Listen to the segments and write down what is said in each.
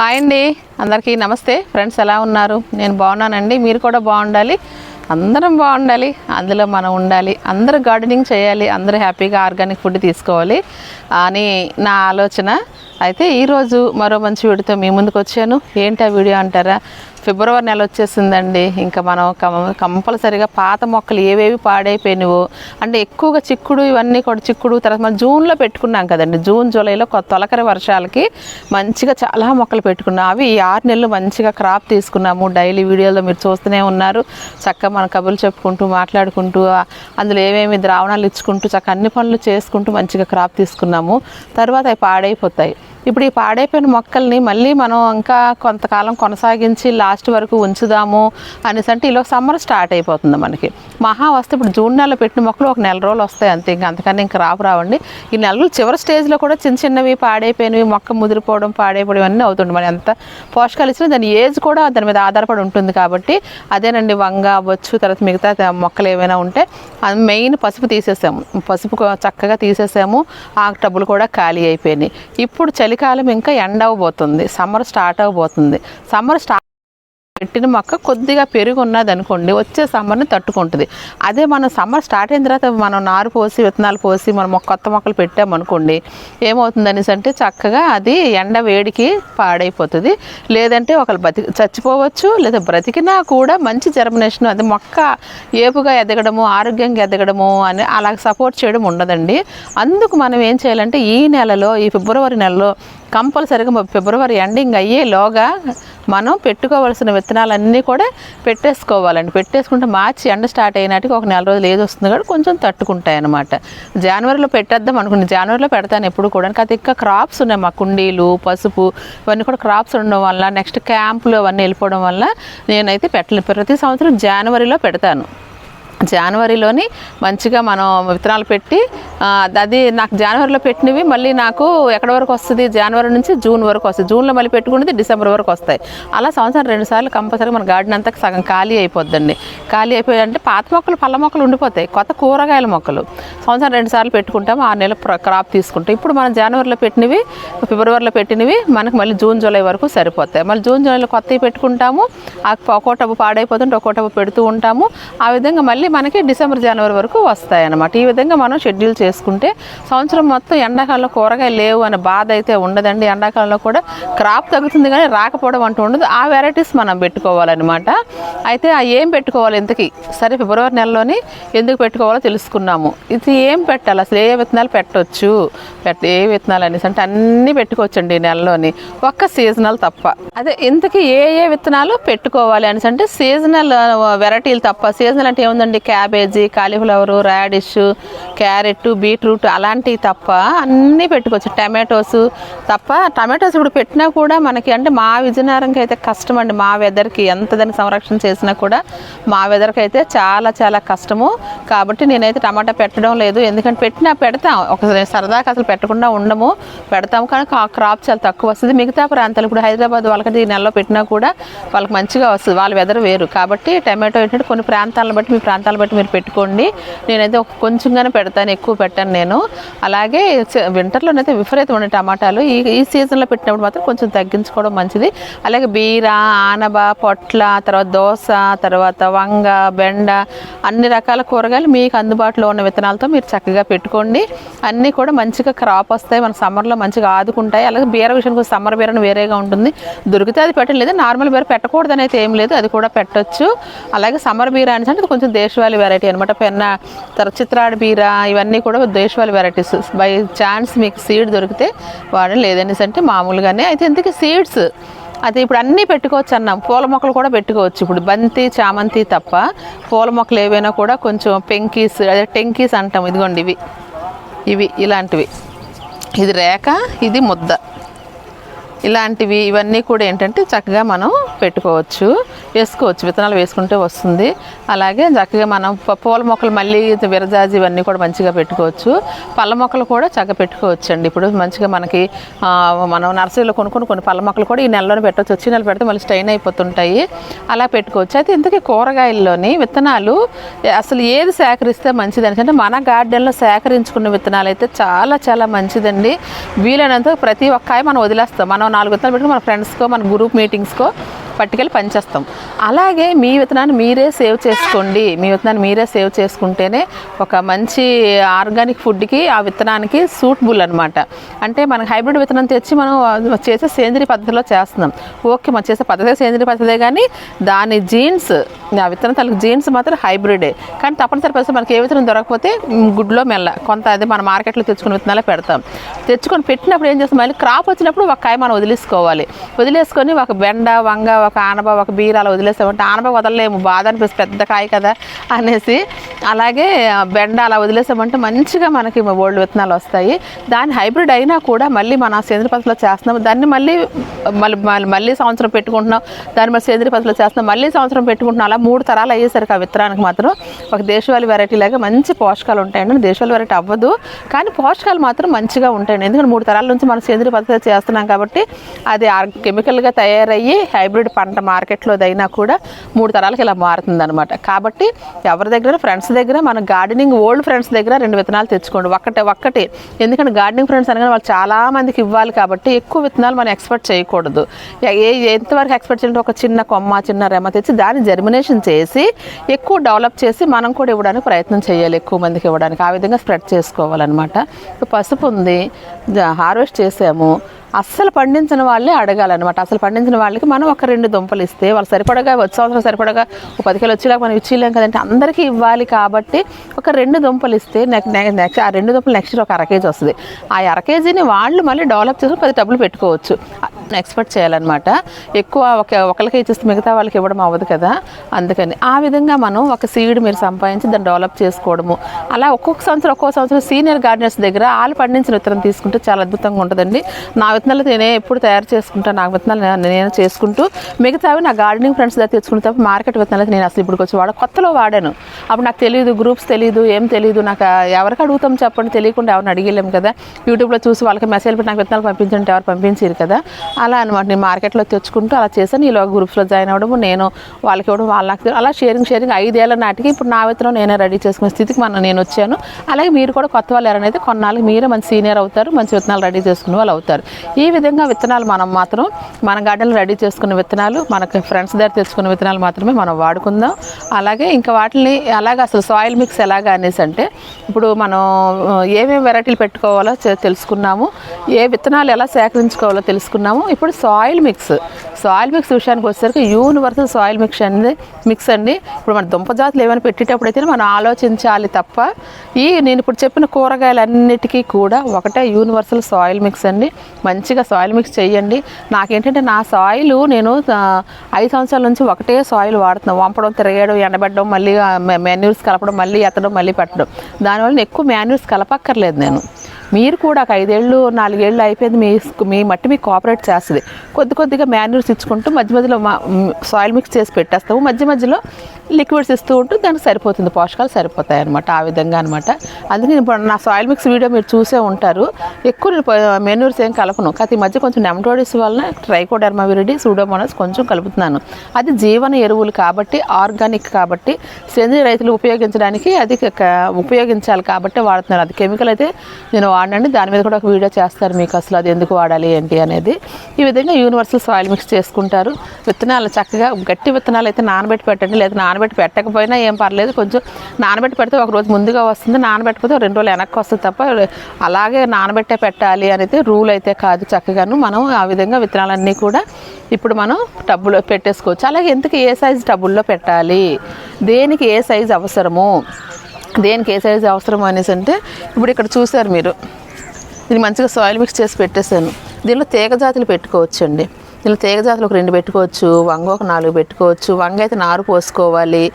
Hi అండి. అందరికీ నమస్తే. ఫ్రెండ్స్ ఎలా ఉన్నారు? నేను బాగున్నానండి. మీరు కూడా బాగుండాలి. అందరం బాగుండాలి. అందులో మనం ఉండాలి. అందరూ గార్డెనింగ్ చేయాలి. అందరూ హ్యాపీగా ఆర్గానిక్ ఫుడ్ తీసుకోవాలి. అని నా ఆలోచన. అయితే ఈరోజు మరో మంచి వీడియోతో మీ ముందుకు వచ్చాను. ఏంటి ఆ వీడియో అంటారా? ఫిబ్రవరి నెల వచ్చేసిందండి. ఇంకా మనం కంపల్సరిగా పాత మొక్కలు ఏవేవి పాడైపోయినవో అంటే ఎక్కువగా చిక్కుడు ఇవన్నీ కూడా చిక్కుడు తర్వాత మనం జూన్లో పెట్టుకున్నాం కదండి. జూన్ జూలైలో తొలకరి వర్షాలకి మంచిగా చాలా మొక్కలు పెట్టుకున్నాం. అవి ఈ ఆరు నెలలు మంచిగా క్రాప్ తీసుకున్నాము. డైలీ వీడియోలో మీరు చూస్తూనే ఉన్నారు. చక్కగా మన కబుర్లు చెప్పుకుంటూ మాట్లాడుకుంటూ అందులో ఏమేమి ద్రావణాలు ఇచ్చుకుంటూ చక్కగా అన్ని పనులు చేసుకుంటూ మంచిగా క్రాప్ తీసుకున్నాము. తర్వాత అవి పాడైపోతాయి. ఇప్పుడు ఈ పాడైపోయిన మొక్కల్ని మళ్ళీ మనం ఇంకా కొంతకాలం కొనసాగించి లాస్ట్ వరకు ఉంచుదాము అనేసి అంటే ఇలా సమ్మర్ స్టార్ట్ అయిపోతుంది మనకి. మహా వస్తే ఇప్పుడు జూన్ నెలలో పెట్టిన మొక్కలు ఒక నెల రోజులు వస్తాయి అంతే ఇంకా అంతకన్నా ఇంకా రావు రావండి. ఈ నెలలు చివరి స్టేజ్లో కూడా చిన్న చిన్నవి పాడైపోయినవి మొక్క ముదిరిపోవడం పాడైపోవడం అన్నీ అవుతుంది మరి ఎంత పోషకాలు ఇచ్చినా దాని ఏజ్ కూడా దాని మీద ఆధారపడి ఉంటుంది కాబట్టి అదేనండి వంగ అవ్వచ్చు తర్వాత మిగతా మొక్కలు ఏమైనా ఉంటే అది మెయిన్ పసుపు తీసేసాము. పసుపు చక్కగా తీసేసాము. ఆ టబ్బులు కూడా ఖాళీ అయిపోయినాయి. ఇప్పుడు చలికాలం ఇంకా ఎండ అవ్వబోతుంది. సమ్మర్ స్టార్ట్ అవ్వబోతుంది. సమ్మర్ స్టార్ట్ పెట్టిన మొక్క కొద్దిగా పెరుగు ఉన్నది అనుకోండి వచ్చే సమ్మర్ని తట్టుకుంటుంది. అదే మనం సమ్మర్ స్టార్ట్ అయిన తర్వాత మనం నారు పోసి విత్తనాలు పోసి మనం కొత్త మొక్కలు పెట్టామనుకోండి ఏమవుతుంది అనేసి అంటే చక్కగా అది ఎండ వేడికి పాడైపోతుంది. లేదంటే ఒకళ్ళు బతికి చచ్చిపోవచ్చు లేదా బ్రతికినా కూడా మంచి జర్మినేషన్ అది మొక్క ఏపుగా ఎదగడము ఆరోగ్యంగా ఎదగడము అని అలా సపోర్ట్ చేయడం ఉండదండి. అందుకు మనం ఏం చేయాలంటే ఈ నెలలో ఈ ఫిబ్రవరి నెలలో కంపల్సరిగా ఫిబ్రవరి ఎండింగ్ అయ్యేలోగా మనం పెట్టుకోవాల్సిన విత్తనాలన్నీ కూడా పెట్టేసుకోవాలండి. పెట్టేసుకుంటే మార్చి ఎండ స్టార్ట్ అయినట్టుగా ఒక నెల రోజులు ఏది వస్తుంది కూడా కొంచెం తట్టుకుంటాయి అనమాట జనవరిలో పెట్టేద్దాం అనుకుంటే జనవరిలో పెడతాను ఎప్పుడు కూడా కాదు ఇంకా క్రాప్స్ ఉన్నాయి మా కుండీలు పసుపు ఇవన్నీ కూడా క్రాప్స్ ఉండడం వల్ల నెక్స్ట్ క్యాంపులు అవన్నీ వెళ్ళిపోవడం వల్ల నేనైతే పెట్టలేదు. ప్రతి సంవత్సరం జనవరిలో పెడతాను. జనవరిలోని మంచిగా మనం విత్తనాలు పెట్టి అది నాకు జనవరిలో పెట్టినవి మళ్ళీ నాకు ఎక్కడి వరకు వస్తుంది? జనవరి నుంచి జూన్ వరకు వస్తుంది. జూన్లో మళ్ళీ పెట్టుకునేది డిసెంబర్ వరకు వస్తాయి. అలా సంవత్సరం రెండు సార్లు కంపల్సరీ మన గార్డెన్ అంతా సగం ఖాళీ అయిపోద్దండి. ఖాళీ అయిపోయి అంటే పాత మొక్కలు పళ్ళ మొక్కలు ఉండిపోతాయి. కొత్త కూరగాయల మొక్కలు. సంవత్సరం రెండు సార్లు పెట్టుకుంటాము ఆరు నెలలు క్రాప్ తీసుకుంటాం. ఇప్పుడు మనం జనవరిలో పెట్టినవి ఫిబ్రవరిలో పెట్టినవి మనకు మళ్ళీ జూన్ జూలై వరకు సరిపోతాయి. మళ్ళీ జూన్ జూలైలో కొత్తవి పెట్టుకుంటాము ఆ ఒక్కో టబ్బు పాడైపోతుంటే ఒక్కో టబ్బు పెడుతూ ఉంటాము. ఆ విధంగా మళ్ళీ మనకి డిసెంబర్ జనవరి వరకు వస్తాయి అన్నమాట ఈ విధంగా మనం షెడ్యూల్ చేసుకుంటే సంవత్సరం మొత్తం ఎండాకాలంలో కూరగాయలు లేవు అనే బాధ అయితే ఉండదండి. ఎండాకాలంలో కూడా క్రాప్ తగ్గుతుంది కానీ రాకపోవడం అంటూ ఉండదు. ఆ వెరైటీస్ మనం పెట్టుకోవాలన్నమాట. అయితే ఆ ఏం పెట్టుకోవాలి ఇంతకీ? సరే ఫిబ్రవరి నెలలోని ఎందుకు పెట్టుకోవాలో తెలుసుకున్నాము. ఇది ఏం పెట్టాలి? అసలు ఏ విత్తనాలు పెట్టవచ్చు పెట్ట ఏ విత్తనాలు అనేసి అంటే అన్నీ పెట్టుకోవచ్చండి ఈ నెలలోని. ఒక్క సీజనల్ తప్ప. అదే ఇంతకీ ఏ ఏ విత్తనాలు పెట్టుకోవాలి అనేసి అంటే సీజనల్ వెరైటీలు తప్ప. సీజనల్ అంటే ఏముందండి? Cabbage cauliflower radish carrot beetroot అలాంటివి తప్ప అన్నీ పెట్టుకోవచ్చు. టమాటోస్ తప్ప టమాటోస్ ఇప్పుడు పెట్టినా కూడా మనకి అంటే మా విజయనగరంకి అయితే కష్టం అండి. మా వెదర్కి ఎంత దానికి సంరక్షణ చేసినా కూడా మా వెదర్కి అయితే చాలా చాలా కష్టము. కాబట్టి నేనైతే టమాటా పెట్టడం లేదు. ఎందుకంటే పెట్టినా పెడతాం. ఒక సరదాగా అసలు పెట్టకుండా ఉండము. పెడతాం కానీ ఆ క్రాప్ చాలా తక్కువ వస్తుంది. మిగతా ప్రాంతాలు ఇప్పుడు హైదరాబాద్ వాళ్ళకి ఈ నెలలో పెట్టినా కూడా వాళ్ళకి మంచిగా వస్తుంది. వాళ్ళ వెదర్ వేరు. కాబట్టి టమాటో ఏంటంటే కొన్ని ప్రాంతాలను బట్టి మీ ప్రాంతాలను బట్టి మీరు పెట్టుకోండి. నేనైతే ఒక కొంచెంగానే పెడతాను ఎక్కువ పెట్టాను నేను. అలాగే వింటర్లోనైతే విపరీతం ఉండే టమాటాలు ఈ ఈ సీజన్లో పెట్టినప్పుడు మాత్రం కొంచెం తగ్గించుకోవడం మంచిది. అలాగే బీర ఆనబ పొట్ల తర్వాత దోస తర్వాత వంగ బెండ అన్ని రకాల కూరగాయలు మీకు అందుబాటులో ఉన్న విత్తనాలతో మీరు చక్కగా పెట్టుకోండి. అన్నీ కూడా మంచిగా క్రాప్ వస్తాయి మన సమ్మర్లో మంచిగా ఆదుకుంటాయి. అలాగే బీర విషయానికి సమ్మర్ బీరను వేరేగా ఉంటుంది. దొరికితే అది పెట్టలేదు నార్మల్ బీర పెట్టకూడదని అయితే ఏం లేదు అది కూడా పెట్టొచ్చు. అలాగే సమ్మర్ బీర అని అంటే కొంచెం దేశవాళి వెరైటీ అనమాట పెన్న తర్వాత చిత్రాడు బీర ఇవన్నీ కూడా దేశవాళి వెరైటీస్ బై ఛాన్స్ మీకు సీడ్ దొరికితే వాడడం లేదనేసి అంటే మామూలుగానే. అయితే ఇంతకీ సీడ్స్ అయితే ఇప్పుడు అన్నీ పెట్టుకోవచ్చు అన్నాం. పూల మొక్కలు కూడా పెట్టుకోవచ్చు. ఇప్పుడు బంతి చామంతి తప్ప పూల మొక్కలు ఏవైనా కూడా కొంచెం పెంకీస్ అదే టెంకీస్ అంటాం. ఇదిగోండి ఇవి. ఇవి ఇలాంటివి. ఇది రేఖ ఇది ముద్ద. ఇలాంటివి ఇవన్నీ కూడా ఏంటంటే చక్కగా మనం పెట్టుకోవచ్చు. వేసుకోవచ్చు విత్తనాలు వేసుకుంటే వస్తుంది. అలాగే చక్కగా మనం పూల మొక్కలు మళ్ళీ విరజాజి ఇవన్నీ కూడా మంచిగా పెట్టుకోవచ్చు. పళ్ళ మొక్కలు కూడా చక్కగా పెట్టుకోవచ్చు అండి ఇప్పుడు మంచిగా మనకి మనం నర్సరీలో కొనుక్కొని కొన్ని పళ్ళ మొక్కలు కూడా ఈ నెలలోనే పెట్టవచ్చు వచ్చి నెల పెడితే మళ్ళీ స్టైన్ అయిపోతుంటాయి. అలా పెట్టుకోవచ్చు. అయితే ఇంతకీ కూరగాయల్లోని విత్తనాలు అసలు ఏది సేకరిస్తే మంచిది అంటే మన గార్డెన్లో సేకరించుకున్న విత్తనాలు అయితే చాలా చాలా మంచిదండి. వీలైనంత ప్రతి ఒక్కాయ మనం వదిలేస్తాం. మనం నాలుగు విత్తనాలు పెట్టుకుని మన ఫ్రెండ్స్కో మన గ్రూప్ మీటింగ్స్కో పట్టుకెళ్ళి పనిచేస్తాం. అలాగే మీ విత్తనాన్ని మీరే సేవ్ చేసుకోండి. మీ విత్తనాన్ని మీరే సేవ్ చేసుకుంటేనే ఒక మంచి ఆర్గానిక్ ఫుడ్కి ఆ విత్తనానికి సూటబుల్ అనమాట అంటే మనకి హైబ్రిడ్ విత్తనం తెచ్చి మనం చేసే సేంద్రియ పద్ధతిలో చేస్తున్నాం. ఓకే మనం చేసే పద్ధతే సేంద్రియ పద్ధతే కానీ దాని జీన్స్ ఆ విత్తనం తలకు జీన్స్ మాత్రం హైబ్రిడే. కానీ తప్పనిసరి పరిస్థితి మనకి ఏ విత్తనం దొరకకపోతే గుడ్లో మెల్ల. కొంత అది మన మార్కెట్లో తెచ్చుకున్న విత్తనాలే పెడతాం. తెచ్చుకొని పెట్టినప్పుడు ఏం చేస్తాం? మళ్ళీ క్రాప్ వచ్చినప్పుడు ఒక కాయ మనం వదిలేసుకోవాలి. వదిలేసుకొని ఒక బెండ వంగ ఒక ఆనబ ఒక బీర అలా వదిలేసామంటే ఆనబ వదలలేము బాధ అనిపిస్తుంది పెద్ద కాయ కదా అనేసి. అలాగే బెండ అలా వదిలేసామంటే మంచిగా మనకి ఓల్డ్ విత్తనాలు వస్తాయి. దాని హైబ్రిడ్ అయినా కూడా మళ్ళీ మన సేంద్రియ పద్ధతిలో చేస్తున్నాం. దాన్ని మళ్ళీ మళ్ళీ మళ్ళీ- సంవత్సరం పెట్టుకుంటున్నాం. దాన్ని మళ్ళీ సేంద్రియ పద్ధతిలో చేస్తున్నాం. మళ్ళీ సంవత్సరం పెట్టుకుంటున్నాం. అలా మూడు తరాలు అయ్యేసరికి ఆ విత్తనానికి మాత్రం ఒక దేశవాళి వెరైటీ లాగా మంచి పోషకాలు ఉంటాయండి. దేశవాళి వెరైటీ అవ్వదు. కానీ పోషకాలు మాత్రం మంచిగా ఉంటాయండి. ఎందుకంటే మూడు తరాల నుంచి మనం సేంద్రియ పద్ధతిలో చేస్తున్నాం కాబట్టి అది ఆర్- కెమికల్గా తయారయ్యి హైబ్రిడ్ పంట మార్కెట్లోదైనా కూడా మూడు తరాలకి ఇలా మారుతుంది అనమాట కాబట్టి ఎవరి దగ్గర ఫ్రెండ్స్ దగ్గర మన గార్డెనింగ్ ఓల్డ్ ఫ్రెండ్స్ దగ్గర రెండు విత్తనాలు తెచ్చుకోండి. ఒక్కటే ఒక్కటే. ఎందుకంటే గార్డెనింగ్ ఫ్రెండ్స్ అనగానే వాళ్ళు చాలా మందికి ఇవ్వాలి కాబట్టి ఎక్కువ విత్తనాలు మనం ఎక్స్పెక్ట్ చేయకూడదు. ఏ ఎంతవరకు ఎక్స్పెక్ట్ చేయాలంటే ఒక చిన్న కొమ్మ చిన్న రెమ్మ తెచ్చి దాన్ని జర్మినేషన్ చేసి ఎక్కువ డెవలప్ చేసి మనం కూడా ఇవ్వడానికి ప్రయత్నం చేయాలి ఎక్కువ మందికి ఇవ్వడానికి. ఆ విధంగా స్ప్రెడ్ చేసుకోవాలన్నమాట. పసుపు ఉంది హార్వెస్ట్ చేసాము. అస్సలు పండించిన వాళ్ళే అడగాలన్నమాట. అసలు పండించిన వాళ్ళకి మనం ఒక రెండు దుంపలు ఇస్తే వాళ్ళు సరిపడగా వచ్చే సంవత్సరం సరిపడగా ఒక పది కిలో వచ్చేలాగా మనం ఇచ్చేయలేం కదంటే అందరికీ ఇవ్వాలి కాబట్టి ఒక రెండు దుంపలు ఇస్తే నెక్స్ట్ ఆ రెండు దుంపలు నెక్స్ట్ ఒక అర కేజీ వస్తుంది. ఆ అర కేజీని వాళ్ళు మళ్ళీ డెవలప్ చేసుకుని పది డబ్బులు పెట్టుకోవచ్చు. ఎక్స్పెక్ట్ చేయాలన్నమాట. ఎక్కువ ఒక ఒకరికి ఇచ్చేస్తే మిగతా వాళ్ళకి ఇవ్వడం అవ్వదు కదా. అందుకని ఆ విధంగా మనం ఒక సీడ్ మీరు సంపాదించి దాన్ని డెవలప్ చేసుకోవడము. అలా ఒక్కొక్క సంవత్సరం ఒక్కొక్క సంవత్సరం సీనియర్ గార్డెన్స్ దగ్గర వాళ్ళు పండించిన విత్తనం తీసుకుంటే చాలా అద్భుతంగా ఉంటుందండి. నా విత్తనాలు నేనే ఎప్పుడు తయారు చేసుకుంటాను నా విత్తనాలు నేను- చేసుకుంటూ మిగతావి నా గార్డెనింగ్ ఫ్రెండ్స్ దగ్గర తెచ్చుకుంటే తప్ప మార్కెట్ విత్తనాలకి నేను అసలు ఇప్పుడు వచ్చి వాడ కొత్తలో వాడాను. అప్పుడు నాకు తెలియదు గ్రూప్స్ తెలియదు ఏం తెలియదు నాకు ఎవరికి అడుగుతాం చెప్పండి తెలియకుండా ఎవరిని అడిగలేము కదా. యూట్యూబ్లో చూసి వాళ్ళకి మెసేజ్ పెట్టి నాకు విత్తనాలు పంపించండి ఎవరు పంపించారు కదా. అలా అనమాట నేను మార్కెట్లో తెచ్చుకుంటూ అలా చేశాను. ఈలో గ్రూప్స్లో జాయిన్ అవ్వడము నేను వాళ్ళకి ఇవ్వడం వాళ్ళ నాకు అలా షేరింగ్ షేరింగ్ ఐదేళ్ళ నాటికి ఇప్పుడు నా విత్తనం నేనే రెడీ చేసుకునే స్థితికి మన నేను వచ్చాను. అలాగే మీరు కూడా కొత్త వాళ్ళు ఎవరైనా అయితే కొన్నాళ్ళకి మీరే మంచి సీనియర్ అవుతారు మంచి విత్తనాలు రెడీ చేసుకునే వాళ్ళు అవుతారు. ఈ విధంగా విత్తనాలు మనం మాత్రం మన గార్డెన్లో రెడీ చేసుకున్న విత్తనాలు మనకి ఫ్రెండ్స్ దగ్గర తెచ్చుకున్న విత్తనాలు మాత్రమే మనం వాడుకుందాం. అలాగే ఇంకా వాటిని అలాగే అసలు సాయిల్ మిక్స్ ఎలాగా అనేసి అంటే ఇప్పుడు మనం ఏమేమి వెరైటీలు పెట్టుకోవాలో తెలుసుకున్నాము. ఏ విత్తనాలు ఎలా సేకరించుకోవాలో తెలుసుకున్నాము. ఇప్పుడు సాయిల్ మిక్స్. సాయిల్ మిక్స్ విషయానికి వచ్చేసరికి యూనివర్సల్ సాయిల్ మిక్స్ అండి మిక్స్ అండి. ఇప్పుడు మన దుంప జాతులు ఏమైనా పెట్టేటప్పుడైతే మనం ఆలోచించాలి తప్ప ఈ నేను ఇప్పుడు చెప్పిన కూరగాయలన్నిటికీ కూడా ఒకటే యూనివర్సల్ సాయిల్ మిక్స్ అండి. మంచిగా సాయిల్ మిక్స్ చేయండి. నాకేంటంటే నా సాయిల్ నేను ఐదు సంవత్సరాల నుంచి ఒకటే సాయిల్ వాడుతున్నాను వంపడం తిరగడం ఎండబెట్టడం మళ్ళీ మాన్యూర్స్ కలపడం మళ్ళీ ఎత్తడం మళ్ళీ పెట్టడం. దానివల్ల ఎక్కువ మాన్యూర్స్ కలపక్కర్లేదు నేను. మీరు కూడా ఒక ఐదేళ్ళు నాలుగేళ్ళు అయిపోయింది మీ మీ మట్టి మీకు కోఆపరేట్ చేస్తుంది. కొద్ది కొద్దిగా మాన్యూర్స్ ఇచ్చుకుంటూ మధ్య మధ్యలో సాయిల్ మిక్స్ చేసి పెట్టేస్తాము. మధ్య మధ్యలో లిక్విడ్స్ ఇస్తూ ఉంటూ దానికి సరిపోతుంది. పోషకాలు సరిపోతాయి అనమాట ఆ విధంగా అనమాట అందుకే ఇప్పుడు నా సాయిల్ మిక్స్ వీడియో మీరు చూసే ఉంటారు. ఎక్కువ నేను ఏం కలపను. కాకపోతే ఈ మధ్య కొంచెం నెమటోడిస్ వలన ట్రైకోడర్మావిరిడి సూడోమోనస్ కొంచెం కలుపుతున్నాను. అది జీవన ఎరువులు కాబట్టి ఆర్గానిక్ కాబట్టి సేంద్రియ రైతులు ఉపయోగించడానికి అది ఉపయోగించాలి కాబట్టి వాడుతున్నారు. అది కెమికల్ అయితే నేను వాడండి. దాని మీద కూడా ఒక వీడియో చేస్తారు మీకు అసలు అది ఎందుకు వాడాలి ఏంటి అనేది. ఈ విధంగా యూనివర్సల్ సాయిల్ మిక్స్ చేసుకుంటారు. విత్తనాలు చక్కగా గట్టి విత్తనాలు అయితే నానబెట్టి పెట్టండి. లేదా నానబెట్టి పెట్టకపోయినా ఏం పర్లేదు. కొంచెం నానబెట్టి పెడితే ఒక రోజు ముందుగా వస్తుంది. నానబెట్టకపోతే రెండు రోజులు వెనక్కి వస్తుంది తప్ప అలాగే నానబెట్టే పెట్టాలి అనేది రూల్ అయితే కాదు చక్కగాను. మనం ఆ విధంగా విత్తనాలన్నీ కూడా ఇప్పుడు మనం టబ్బులో పెట్టేసుకోవచ్చు. అలాగే ఎందుకు ఏ సైజు టబ్బుల్లో పెట్టాలి? దేనికి ఏ సైజు అవసరము? దేనికి ఏ సైజు అవసరం అనేసి అంటే ఇప్పుడు ఇక్కడ చూసారు మీరు. ఇది మంచిగా సాయిల్ మిక్స్ చేసి పెట్టేశాను. దీనిలో తీగ జాతులు పెట్టుకోవచ్చండి. ఇలా తీగజాతులు ఒక రెండు పెట్టుకోవచ్చు వంగ ఒక నాలుగు పెట్టుకోవచ్చు వంగ అయితే నారు పోసుకోవాలి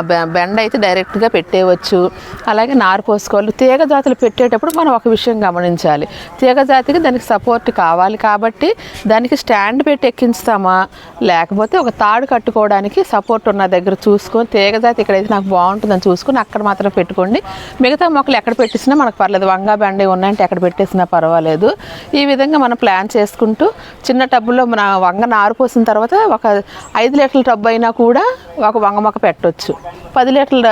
బె- బెండ అయితే డైరెక్ట్గా పెట్టేయవచ్చు. అలాగే నారు పోసుకోవాలి. తీగ జాతులు పెట్టేటప్పుడు మనం ఒక విషయం గమనించాలి. తీగ జాతికి దానికి సపోర్ట్ కావాలి కాబట్టి దానికి స్టాండ్ పెట్టి ఎక్కించుతామా? లేకపోతే ఒక తాడు కట్టుకోవడానికి సపోర్ట్ ఉన్న దగ్గర చూసుకొని తీగ జాతి ఇక్కడైతే నాకు బాగుంటుందని చూసుకొని అక్కడ మాత్రం పెట్టుకోండి. మిగతా మొక్కలు ఎక్కడ పెట్టేసినా మనకు పర్లేదు. వంగ బెండ ఉన్నాయంటే ఎక్కడ పెట్టేసినా పర్వాలేదు. ఈ విధంగా మనం ప్లాన్ చేసుకుంటూ చిన్న టబ్బులో మన వంగ నారు పోసిన తర్వాత ఒక ఐదు లీటర్ల టబ్బు అయినా కూడా ఒక వంగ మొక్క పెట్టవచ్చు పది లీటర్ల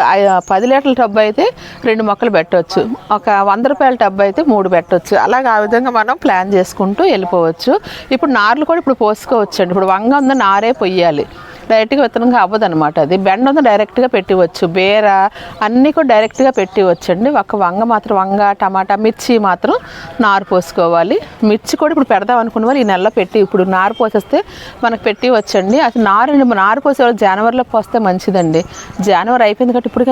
పది లీటర్ల టబ్బు అయితే రెండు మొక్కలు పెట్టవచ్చు ఒక వంద రూపాయల టబ్బు అయితే మూడు పెట్టొచ్చు. అలాగే ఆ విధంగా మనం ప్లాన్ చేసుకుంటూ వెళ్ళిపోవచ్చు. ఇప్పుడు నార్లు కూడా ఇప్పుడు పోసుకోవచ్చు అండి ఇప్పుడు వంగ ఉంది నారే పొయ్యాలి. డైరెక్ట్గా విత్తనంగా అవ్వదు అనమాట అది. బెండ ఉంది డైరెక్ట్గా పెట్టివచ్చు. బేర అన్నీ కూడా డైరెక్ట్గా పెట్టివచ్చు అండి ఒక వంగ మాత్రం వంగ టమాటా మిర్చి మాత్రం నారు పోసుకోవాలి. మిర్చి కూడా ఇప్పుడు పెడదాం అనుకున్న వాళ్ళు ఈ నెలలో పెట్టి ఇప్పుడు నారు పోసేస్తే మనకు పెట్టి వచ్చండి అది నారు నారు పోసే వాళ్ళు జనవరిలో పోస్తే మంచిదండి. జనవరి అయిపోయింది కాబట్టి ఇప్పుడు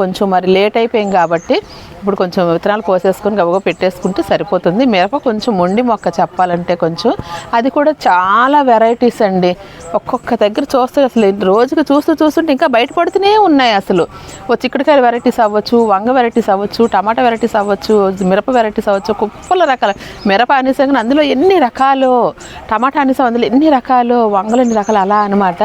కొంచెం మరి లేట్ అయిపోయింది కాబట్టి ఇప్పుడు కొంచెం విత్తనాలు పోసేసుకొని గబగబా పెట్టేసుకుంటే సరిపోతుంది. మిరప కొంచెం మొండి మొక్క చెప్పాలంటే కొంచెం. అది కూడా చాలా వెరైటీస్ అండి. ఒక్కొక్క దగ్గర చూస్తే అసలు రోజుకి చూస్తూ చూస్తుంటే ఇంకా బయటపడుతూనే ఉన్నాయి అసలు. ఓ చిక్కుడుకాయల వెరైటీస్ అవ్వచ్చు వంగ వెరైటీస్ అవ్వచ్చు టమాటా వెరైటీస్ అవ్వచ్చు మిరప వెరైటీస్ అవ్వచ్చు కుప్పల రకాల. మిరప అనేసాం అందులో ఎన్ని రకాలు? టమాటా అనేసం అందులో ఎన్ని రకాలు? వంగలు ఎన్ని రకాలు? అలా అనమాట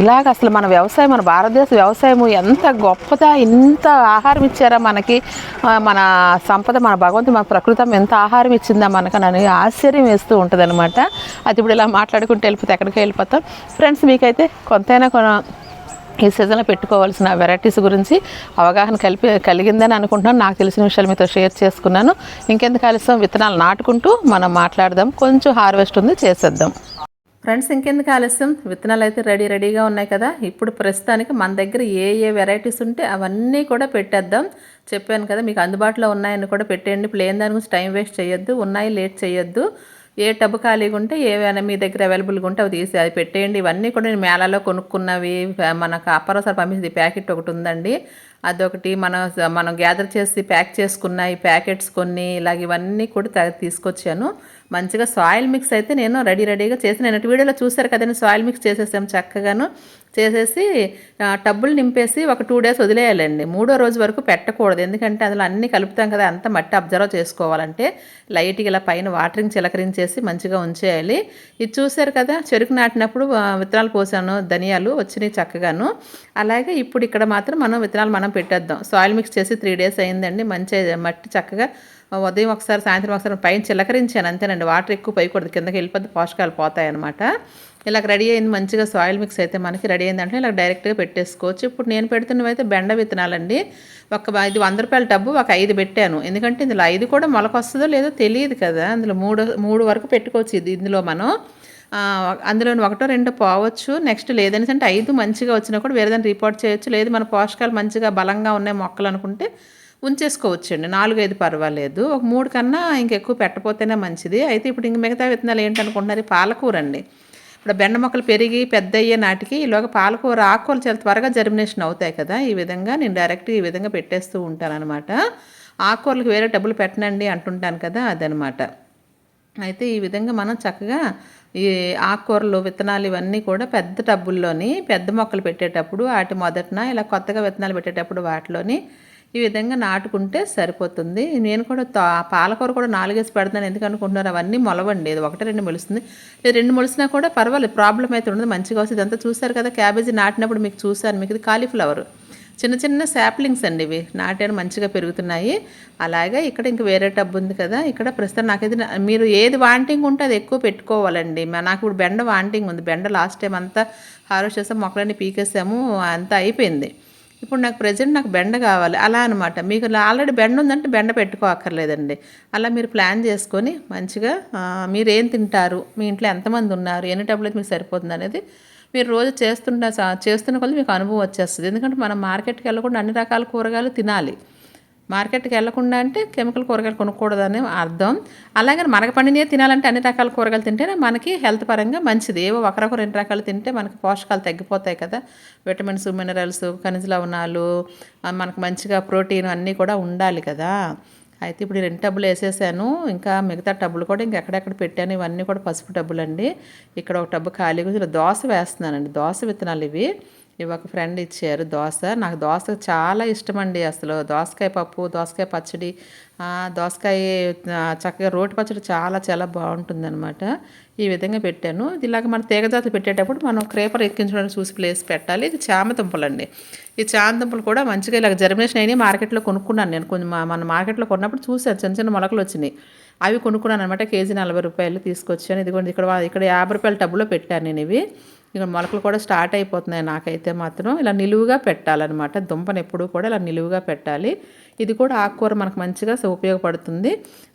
ఇలాగ అసలు మన వ్యవసాయం మన భారతదేశ వ్యవసాయం ఎంత గొప్పదా ఇంత ఆహారం ఇచ్చారా మనకి? మన సంపద మన భగవంతు మన ప్రకృతం ఎంత ఆహారం ఇచ్చిందా మనకు అని ఆశ్చర్యం వేస్తూ ఉంటుంది అనమాట అది ఇప్పుడు ఇలా మాట్లాడుకుంటూ వెళ్ళిపోతే ఎక్కడికి వెళ్ళిపోతాం. ఫ్రెండ్స్ మీకైతే కొంతైనా కొన ఈ సీజన్లో పెట్టుకోవాల్సిన వెరైటీస్ గురించి అవగాహన కలిపి కలిగిందని అనుకుంటున్నాను. నాకు తెలిసిన విషయాలు మీతో షేర్ చేసుకున్నాను. ఇంకెందుకు ఆలస్యం? విత్తనాలు నాటుకుంటూ మనం మాట్లాడదాం. కొంచెం హార్వెస్ట్ ఉంది చేసేద్దాం. ఫ్రెండ్స్ ఇంకెందుకు ఆలస్యం? విత్తనాలు అయితే రెడీ రెడీగా ఉన్నాయి కదా. ఇప్పుడు ప్రస్తుతానికి మన దగ్గర ఏ ఏ వెరైటీస్ ఉంటే అవన్నీ కూడా పెట్టేద్దాం. చెప్పాను కదా మీకు అందుబాటులో ఉన్నాయని కూడా పెట్టేయండి. ప్లేన్ దాని గురించి టైం వేస్ట్ చేయొద్దు. ఉన్నాయి లేట్ చేయొద్దు. ఏ టబ్ ఖాళీగా ఉంటే ఏవైనా మీ దగ్గర అవైలబుల్గా ఉంటే అవి తీసి అది పెట్టేయండి. ఇవన్నీ కూడా నేను మేళాలో కొనుక్కున్నవి మనకు అప్పరోసారి పంపించింది ప్యాకెట్ ఒకటి ఉందండి. అదొకటి మనం మనం గ్యాదర్ చేసి ప్యాక్ చేసుకున్న ఈ ప్యాకెట్స్ కొన్ని ఇలాగ ఇవన్నీ కూడా తీసుకొచ్చాను. మంచిగా సాయిల్ మిక్స్ అయితే నేను రెడీ రెడీగా చేసి నేను వీడియోలో చూసారు కదండి సాయిల్ మిక్స్ చేసేసాం చక్కగాను. చేసేసి టబ్బులు నింపేసి ఒక టూ డేస్ వదిలేయాలండి. మూడో రోజు వరకు పెట్టకూడదు. ఎందుకంటే అందులో అన్నీ కలుపుతాం కదా అంత మట్టి అబ్జర్వ్ చేసుకోవాలంటే లైట్గా ఇలా పైన వాటరింగ్ చిలకరించేసి మంచిగా ఉంచేయాలి. ఇది చూసారు కదా చెరుకు నాటినప్పుడు విత్తనాలు పోసాను ధనియాలు వచ్చినాయి చక్కగాను. అలాగే ఇప్పుడు ఇక్కడ మాత్రం మనం విత్తనాలు మనం పెట్టేద్దాం. సాయిల్ మిక్స్ చేసి త్రీ డేస్ అయిందండి. మంచి మట్టి చక్కగా ఉదయం ఒకసారి సాయంత్రం ఒకసారి పైన చిలకరించాను. అంతేనండి వాటర్ ఎక్కువ పోయకూడదు. కిందకి వెళ్ళిపోతే పోషకాలు పోతాయి అనమాట ఇలా రెడీ అయింది మంచిగా సాయిల్ మిక్స్ అయితే మనకి రెడీ అయిందంటే ఇలా డైరెక్ట్గా పెట్టేసుకోవచ్చు. ఇప్పుడు నేను పెడుతున్నవి అయితే బెండ విత్తనాలండి. ఒక ఇది వంద రూపాయల డబ్బు ఒక ఐదు పెట్టాను. ఎందుకంటే ఇందులో ఐదు కూడా మొలకొస్తుందో లేదో తెలియదు కదా. అందులో మూడు మూడు వరకు పెట్టుకోవచ్చు ఇది ఇందులో మనం. అందులో ఒకటో రెండో పోవచ్చు. నెక్స్ట్ లేదని అంటే ఐదు మంచిగా వచ్చినా కూడా వేరే దాన్ని రిపోర్ట్ చేయొచ్చు. లేదు మన పోషకాలు మంచిగా బలంగా ఉన్నాయి మొక్కలు అనుకుంటే ఉంచేసుకోవచ్చండి. నాలుగు ఐదు పర్వాలేదు. ఒక మూడు కన్నా ఇంకెక్కువ పెట్టపోతేనే మంచిది. అయితే ఇప్పుడు ఇంక మిగతా విత్తనాలు ఏంటనుకుంటున్నారు? పాలకూరండి. పాలకూర అండి ఇప్పుడు బెండ మొక్కలు పెరిగి పెద్ద అయ్యే నాటికి ఈలోగా పాలకూర ఆకుకూరలు చాలా త్వరగా జర్మినేషన్ అవుతాయి కదా. ఈ విధంగా నేను డైరెక్ట్ ఈ విధంగా పెట్టేస్తూ ఉంటాను అనమాట ఆకుకూరలకు వేరే డబ్బులు పెట్టనండి అంటుంటాను కదా అదనమాట అయితే ఈ విధంగా మనం చక్కగా ఈ ఆకుకూరలు విత్తనాలు ఇవన్నీ కూడా పెద్ద టబ్బుల్లోని పెద్ద మొక్కలు పెట్టేటప్పుడు వాటి మొదటన ఇలా కొత్తగా విత్తనాలు పెట్టేటప్పుడు వాటిలోని ఈ విధంగా నాటుకుంటే సరిపోతుంది. నేను కూడా తా- పాలకూర కూడా నాలుగేసి పెడతాను. ఎందుకు అనుకుంటున్నారు? అవన్నీ మొలవండి. ఇది ఒకటి రెండు మొలుస్తుంది. లేదు రెండు మొలిసినా కూడా పర్వాలేదు. ప్రాబ్లం అయితే ఉండదు. మంచిగా వస్తుంది. ఇదంతా చూసారు కదా క్యాబేజీ నాటినప్పుడు మీకు చూసాను మీకు ఇది కాలీఫ్లవర్. చిన్న చిన్న శాప్లింగ్స్ అండి ఇవి. నాటాను మంచిగా పెరుగుతున్నాయి. అలాగే ఇక్కడ ఇంక వేరే టబ్ ఉంది కదా. ఇక్కడ ప్రస్తుతం నాకైతే మీరు ఏది వాంటింగ్ ఉంటే అది ఎక్కువ పెట్టుకోవాలండి. మా- నాకు ఇప్పుడు బెండ వాంటింగ్ ఉంది. బెండ లాస్ట్ టైం అంతా హార్వెస్ట్ చేసాం మొక్కలన్నీ పీకేసాము అంతా అయిపోయింది. ఇప్పుడు నాకు ప్రజెంట్ నాకు బెండ కావాలి. అలా అనమాట మీకు ఆల్రెడీ బెండ ఉందంటే బెండ పెట్టుకోక్కర్లేదండి అలా మీరు ప్లాన్ చేసుకొని మంచిగా మీరు ఏం తింటారు? మీ ఇంట్లో ఎంతమంది ఉన్నారు? ఎన్ని టబ్లెట్ మీకు సరిపోతుంది అనేది మీరు రోజు చేస్తున్న చేస్తున్న కొద్ది మీకు అనుభవం వచ్చేస్తుంది. ఎందుకంటే మనం మార్కెట్కి వెళ్ళకుండా అన్ని రకాల కూరగాయలు తినాలి. మార్కెట్కి వెళ్ళకుండా అంటే కెమికల్ కూరగాయలు కొనుక్కూడదని అర్థం. అలాగే మనకు తినాలంటే అన్ని రకాల కూరగాయలు తింటేనే మనకి హెల్త్ పరంగా మంచిది. ఏవో ఒకరొక రెండు రకాలు తింటే మనకి పోషకాలు తగ్గిపోతాయి కదా. విటమిన్స్ మినరల్స్ ఖనిజ లవణాలు మనకు మంచిగా ప్రోటీన్ అన్నీ కూడా ఉండాలి కదా. అయితే ఇప్పుడు రెండు టబ్బులు వేసేసాను. ఇంకా మిగతా టబ్బులు కూడా ఇంకా ఎక్కడెక్కడ పెట్టాను. ఇవన్నీ కూడా పసుపు టబ్బులు అండి ఇక్కడ ఒక టబ్బు ఖాళీగా దోశ వేస్తున్నానండి. దోస విత్తనాలు ఇవి. ఇవి ఒక ఫ్రెండ్ ఇచ్చారు దోశ నాకు దోశ చాలా ఇష్టం అండి అసలు. దోసకాయ పప్పు దోసకాయ పచ్చడి దోసకాయ చక్కగా రోటి పచ్చడి చాలా చాలా బాగుంటుందన్నమాట. ఈ విధంగా పెట్టాను. ఇలాగ మన తీగజాతులు పెట్టేటప్పుడు మనం క్రేపర్ ఎక్కించడానికి చూసి ప్లేస్ పెట్టాలి. ఇది చామ దుంపలండి ఈ చామదుంపలు కూడా మంచిగా ఇలాగ జర్మినేషన్ అయినాయి. మార్కెట్లో కొనుక్కున్నాను నేను. కొంచెం మన మార్కెట్లో కొన్నప్పుడు చూసాను చిన్న చిన్న మొలకలు వచ్చినాయి. అవి కొనుక్కున్నాను అనమాట కేజీ నలభై రూపాయలు తీసుకొచ్చాను. ఇదిగోండి ఇక్కడ ఇక్కడ యాభై రూపాయల టబ్బులో పెట్టాను నేను ఇవి. ఇక మొలకలు కూడా స్టార్ట్ అయిపోతున్నాయి నాకైతే మాత్రం. ఇలా నిలువుగా పెట్టాలన్నమాట. దుంపను ఎప్పుడూ కూడా ఇలా నిలువుగా పెట్టాలి. ఇది కూడా ఆకుకూర మనకు మంచిగా ఉపయోగపడుతుంది.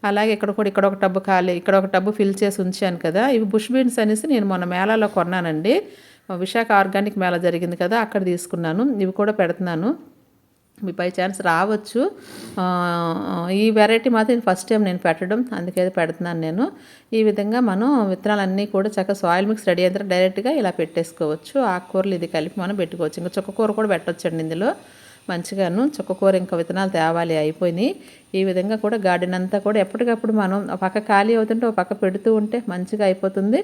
అలాగే ఇక్కడ కూడా ఇక్కడ ఒక టబ్బు ఖాళీ ఇక్కడ ఒక టబ్బు ఫిల్ చేసి ఉంచాను కదా. ఇవి బుష్ బీన్స్ అనేసి నేను మొన్న మేళాలో కొన్నానండి. విశాఖ ఆర్గానిక్ మేళా జరిగింది కదా అక్కడ తీసుకున్నాను. ఇవి కూడా పెడుతున్నాను. మీ బై ఛాన్స్ రావచ్చు. ఈ వెరైటీ మాత్రం ఫస్ట్ టైం నేను పెట్టడం. అందుకే పెడుతున్నాను నేను. ఈ విధంగా మనం విత్తనాలన్నీ కూడా చక్కగా సాయిల్ మిక్స్ రెడీ అయిన తర్వాత డైరెక్ట్గా ఇలా పెట్టేసుకోవచ్చు. ఆకుకూరలు ఇది కలిపి మనం పెట్టుకోవచ్చు. ఇంకా చుక్కకూర కూడా పెట్టవచ్చండి ఇందులో. మంచిగాను చుక్కకూర ఇంకా విత్తనాలు తేవాలి అయిపోయినాయి. ఈ విధంగా కూడా గార్డెన్ అంతా కూడా ఎప్పటికప్పుడు మనం పక్క ఖాళీ అవుతుంటే ఒక పక్క పెడుతూ ఉంటే మంచిగా అయిపోతుంది.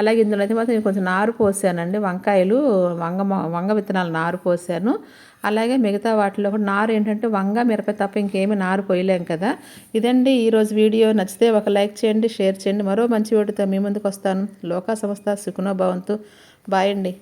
అలాగే ఇందులో అయితే మాత్రం నేను కొంచెం నారు పోసానండి. వంకాయలు వంగ వంగ విత్తనాలు నారు పోసాను. అలాగే మిగతా వాటిలో కూడా నారు ఏంటంటే వంగ మిరప తప్ప ఇంకేమి నారు పోయలేం కదా. ఇదండి ఈరోజు వీడియో. నచ్చితే ఒక లైక్ చేయండి షేర్ చేయండి. మరో మంచి వీడియోతో మీ ముందుకు వస్తాను. లోకా సంస్థ సుఖనో భవంతు. బాయ్ అండి.